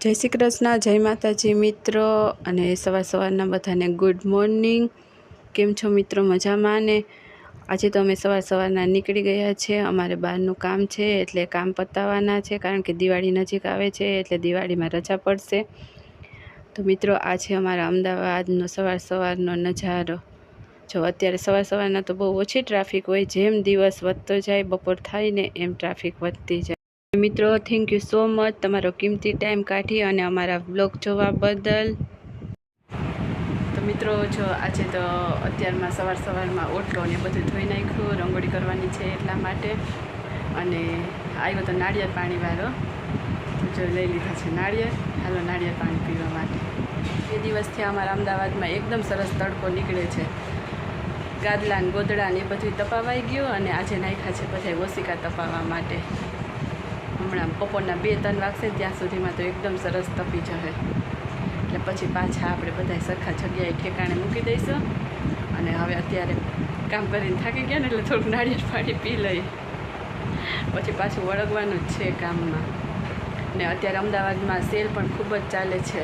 જય શ્રી કૃષ્ણ, જય માતાજી, મિત્રો, અને સવાર સવારના બધાને ગુડ મોર્નિંગ કેમ છો મિત્રો? મજામાં ને? આજે તો અમે સવાર સવારના નીકળી ગયા છે. અમારે બહારનું કામ છે, એટલે કામ પતાવવાના છે, કારણ કે દિવાળી નજીક આવે છે, એટલે દિવાળીમાં રજા પડશે. તો મિત્રો, આ છે અમારા અમદાવાદનો સવાર સવારનો નજારો. જો અત્યારે સવાર સવારના તો બહુ ઓછી ટ્રાફિક હોય, જેમ દિવસ વધતો જાય, બપોર થાય ને એમ ટ્રાફિક વધતી જાય. મિત્રો થેન્ક યુ સો મચ તમારો કિંમતી ટાઈમ કાઢી અને અમારા બ્લોગ જોવા બદલ. તો મિત્રો, જો આજે તો અત્યારમાં સવાર સવારમાં ઓટલો ને બધું ધોઈ નાખ્યું, રંગોળી કરવાની છે એટલા માટે. અને આવ્યો તો નાળિયેર પાણીવાળો. જો લઈ લીધા છે નાળિયેર. હાલો નાળિયેર પાણી પીવા માટે. એ દિવસથી અમારા અમદાવાદમાં એકદમ સરસ તડકો નીકળે છે. ગાદલા ને ગોદડા ને બધું તપાવાઈ ગયું અને આજે નાખ્યા છે બધા ઓશિકા તપાવવા માટે. હમણાં બપોરના બે ત્રણ વાગશે ત્યાં સુધીમાં તો એકદમ સરસ તપી જશે. એટલે પછી પાછા આપણે બધા સરખા જગ્યાએ ઠેકાણે મૂકી દઈશું. અને હવે અત્યારે કામ કરીને થાકી ગયા ને એટલે થોડુંક નાળિયેર પાણી પી લઈએ પછી પાછું વળગવાનું જ છે કામમાં. ને અત્યારે અમદાવાદમાં સેલ પણ ખૂબ જ ચાલે છે.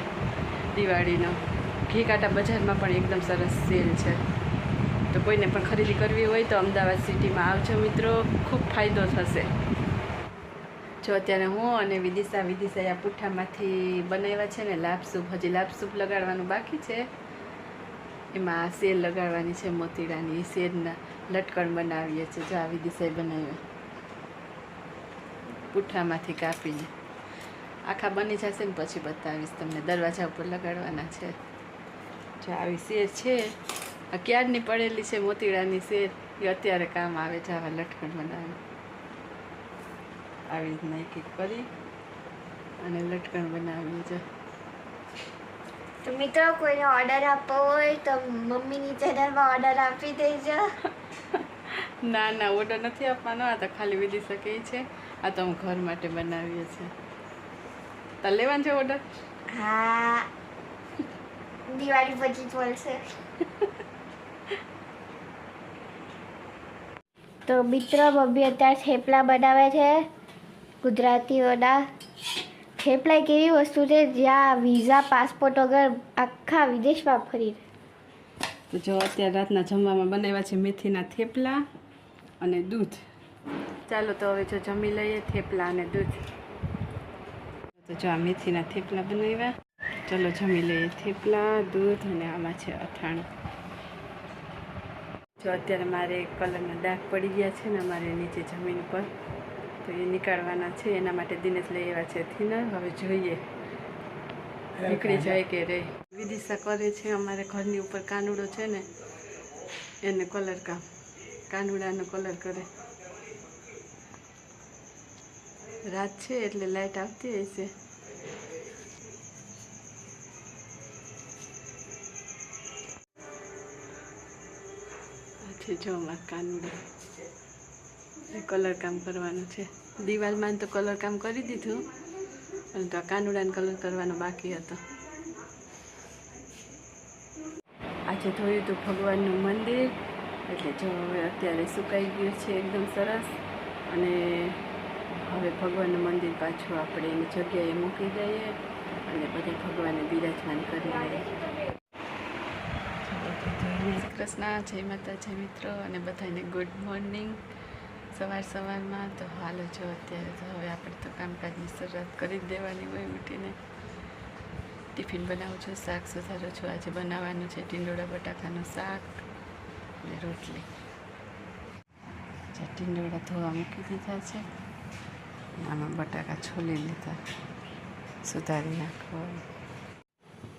દિવાળીનો. ઘી કાંટા બજારમાં પણ એકદમ સરસ સેલ છે. તો કોઈને પણ ખરીદી કરવી હોય તો અમદાવાદ સિટીમાં આવજો મિત્રો. ખૂબ ફાયદો થશે. જો અત્યારે હું અને વિદિશા વિદિશા આ પુઠ્ઠામાંથી બનાવ્યા છે ને લાભ સૂપ. હજી લાભ સૂપ લગાડવાનું બાકી છે. એમાં શેર લગાડવાની છે, મોતીડાની શેરના લટકણ બનાવીએ છીએ. જો આ વિદિશાએ બનાવ્યા. પુઠ્ઠામાંથી કાપીને. આખા બની જશે ને પછી બતાવીશ તમને. દરવાજા ઉપર લગાડવાના છે. જો આવી શેર છે. આ ક્યારની પડેલી છે? મોતીડાની શેર. એ અત્યારે કામ આવે છે, આવા લટકણ બનાવી આવી રીતના એક એક કરી અને લટકણ બનાવીએ છે. તો મિત્રો કોઈને ઓર્ડર આપવો હોય તો મમ્મીની ચેનલમાં ઓર્ડર આપી દેજો. ના ના ઓર્ડર નથી આપવાનો. આ તો ખાલી વિધી શકે છે. આ તો હું ઘર માટે બનાવીએ છીએ. તાર લેવાનું છે ઓર્ડર હા. દિવાળી પછી જ મળશે. તો મિત્ર મમ્મી અત્યારે થેપલા બનાવે છે. ગુજરાતીઓના થેપલા એક એવી વસ્તુ છે? જ્યાં વિઝા પાસપોર્ટ વગર આખા વિદેશમાં ફરી તો જો અત્યારે રાતના જમવામાં બનાવ્યા છે મેથીના થેપલા અને દૂધ. ચાલો તો હવે જો જમી લઈએ થેપલા અને દૂધ. તો જો આ મેથીના થેપલા બનાવ્યા. ચલો જમી લઈએ થેપલા, દૂધ અને આમાં છે અથાણું. જો અત્યારે મારે કલરના ડાઘ પડી ગયા છે ને, અમારે નીચે જમીન પર તો એ નીકાળવાના છે, એના માટે દિનેશ લઈ આવ્યા છે થિનર. હવે જોઈએ. નીકળી જાય કે રે. વિદિશા કરે છે, અમારે ઘરની ઉપર કાનુડો છે ને, એને કલર કામ. કાનુડાનો કલર કરે. રાત છે એટલે લાઇટ આવતી હશે છે. જો અમારા કાનુડો. કલર કામ કરવાનું છે. દિવાલમાં તો કલર કામ કરી દીધું તો આ કાનુડાને કલર કરવાનો બાકી હતો. આજે જોયું હતું ભગવાનનું મંદિર, એટલે જો હવે અત્યારે સુકાઈ ગયું છે એકદમ સરસ, અને હવે ભગવાનનું મંદિર પાછું આપણે એની જગ્યાએ મૂકી દઈએ, અને બધા ભગવાનને બિરાજમાન કરી શ્રી કૃષ્ણ, જય માતા જય મિત્રો, અને બધાને ગુડ મોર્નિંગ સવાર સવારમાં તો હાલો જો, અત્યારે તો હવે આપણે તો કામકાજની શરૂઆત કરી જ દેવાની હોય ઉઠીને. ટિફિન બનાવું છું, શાક સુધારું છું. આજે બનાવવાનું છે ટીંડોળા બટાકાનું શાક અને રોટલી. ટીંડોળા ધોવા મૂકી દીધા છે, આમાં બટાકા છોલી લીધા. સુધારી નાખવા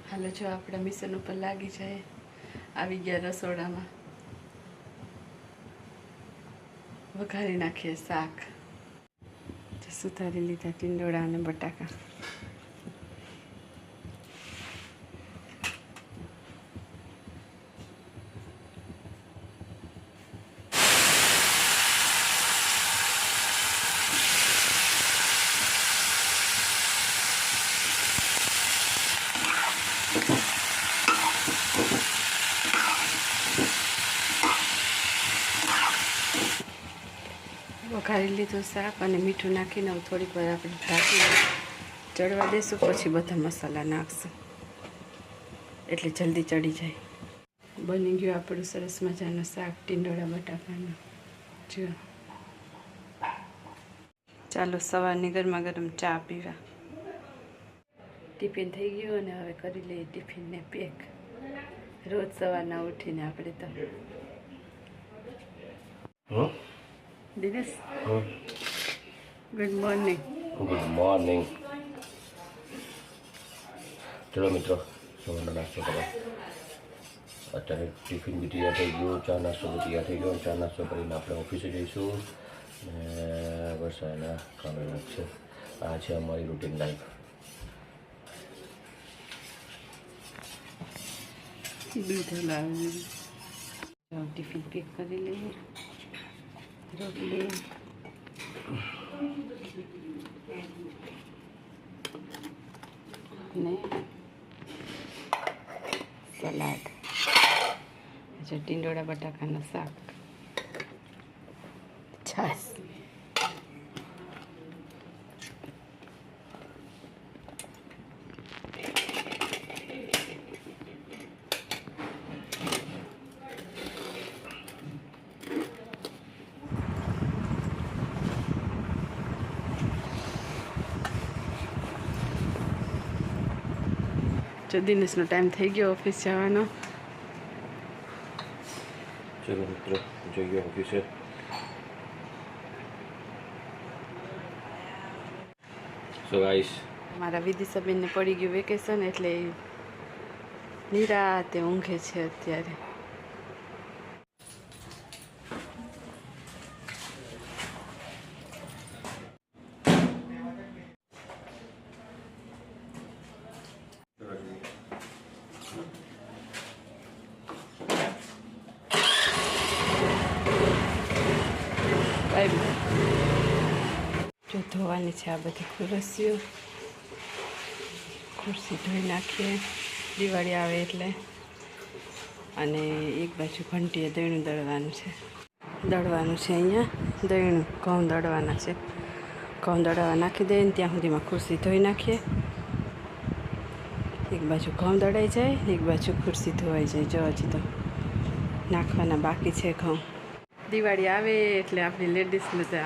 હાલો જો, આપણા મિશન ઉપર લાગી જાય. આવી ગયા રસોડામાં. વઘારી નાખીએ શાક. સુધારી લીધા ટીંડોળા અને બટાકા. વઘારી લીધું શાક અને મીઠું નાખીને થોડીક વાર આપણે ઢાંકી ચડવા દેશું, પછી બધા મસાલા નાખશું. એટલે જલ્દી ચડી જાય. બની ગયું આપણું સરસ મજાનું શાક, ટીંડોળા બટાકાનું. જો. ચાલો સવારની ગરમા ગરમ ચા પીવા. ટિફિન થઈ ગયું અને હવે કરી લઈએ ટિફિનને પેક. રોજ સવારના ઉઠીને આપણે તો? Dinesh. Good morning good morning ચલો મિત્રો સવારનો નાસ્તો કરો. અત્યારે ટિફિન બી તૈયાર થઈ ગયો ચા નાસ્તો બી તૈયાર થઈ ગયો. ચા નાસ્તો કરીને આપણે ઓફિસે જઈશું ને વરસાદના કામે છે આ છે અમારી રૂટીન લાઈફ દૂધ લાવી. ટિફિન પેક કરી લઈએ. રોટલી ને સલાડ. ટીંડોળા બટાકાનું શાક. છાસ. જો દિનેશનો ટાઈમ થઈ ગયો ઓફિસ જવાનો. ચલો મિત્રો જોઈએ ઓફિસે સો ગાઈસ મારા વિદિશાબેનને પડી ગયું વેકેશન એટલે નિરાતે ઊંઘે છે અત્યારે. બાય જો ધોવાની છે આ બધી ખુરશીઓ ખુરશી ધોઈ નાખીએ દિવાળી આવે એટલે અને એક બાજુ ઘંટીએ દહીણું દળવાનું છે દળવાનું છે અહીંયા દહીણું ઘઉં દળવાના છે ઘઉં દળવા નાખી દઈએ ત્યાં સુધીમાં ખુરશી ધોઈ નાખીએ એક બાજુ ઘઉં દળાઈ જાય એક બાજુ ખુરશી ધોવાઈ જાય જો હજી તો નાખવાના બાકી છે ઘઉં દિવાળી આવે એટલે આપણી લેડીઝને તો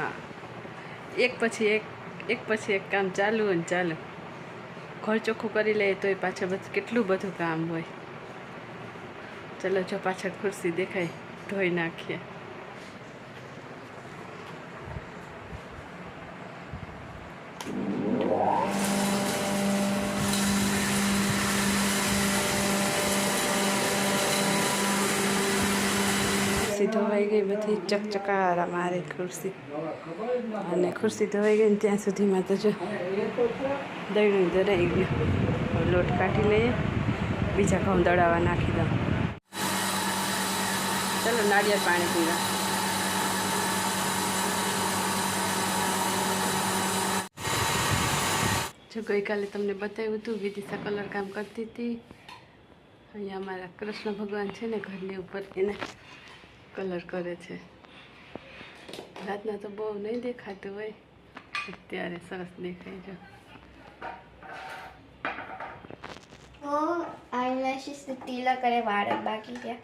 એક પછી એક એક પછી એક કામ ચાલુ અને ચાલુ. ઘર ચોખ્ખું કરી લઈએ તોય પાછળ બધું, કેટલું બધું કામ હોય. ચલો જો પાછળ ખુરશી દેખાય, ધોઈ નાખીએ ખુરશી ધોવાઈ ગઈ બધી ચકચકારા મારે ખુરશી. અને ખુરશી ધોવાઈ ગઈ ને ત્યાં સુધીમાં તો જો દળનું ધરાઈ ગયું. લોટ કાઢી લઈએ. બીજા ઘઉં દળાવા નાખી દઉં. ચલો નાળિયેર પાણી પીવા. જો ગઈકાલે તમને બતાવ્યું હતું, વિદિશા કલર કામ કરતી હતી. અહીંયા અમારા કૃષ્ણ ભગવાન છે ને, ઘરની ઉપર એને કલર કરે છે. રાતના તો બહુ નહીં દેખાતું હોય. અત્યારે સરસ દેખાય છે. ઓ આઈલેશીસ તિલક અને વાળ બાકી છે.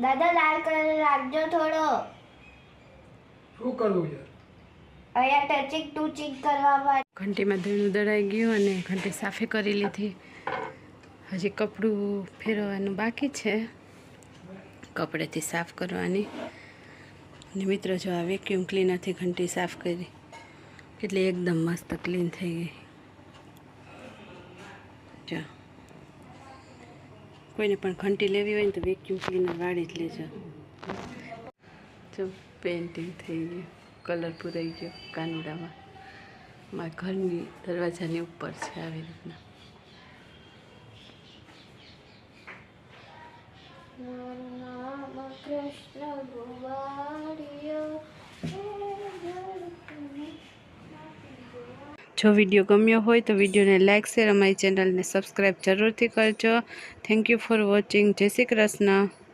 દાદા લાલ કલર રાખજો થોડો. શું કરવું છે? અહીંયા ટચિંગ ટુચિંગ કરવામાં ઘંટીમાં ધીણું દળાઈ ગયું અને ઘંટી સાફે કરી લીધી. હજી કપડું ફેરવવાનું બાકી છે. કપડેથી સાફ કરવાની. અને મિત્રો, જો આ વેક્યુમ ક્લીનરથી ઘંટી સાફ કરી. એટલે એકદમ મસ્ત ક્લીન થઈ ગઈ. જો. કોઈને પણ ઘંટી લેવી હોય ને તો વેક્યુમ ક્લીનર વાળી જ લેજો. જો પેઇન્ટિંગ થઈ ગયું. કલર પૂરાઈ ગયો કાનુડામાં. મારા ઘરની દરવાજાની ઉપર છે આવી રીતના. જો વીડિયો ગમ્યો હોય તો વિડીયોને લાઇક શેર અમારી ચેનલને સબસ્ક્રાઈબ જરૂરથી કરજો. થેન્ક યુ ફોર વોચિંગ જય શ્રી કૃષ્ણ.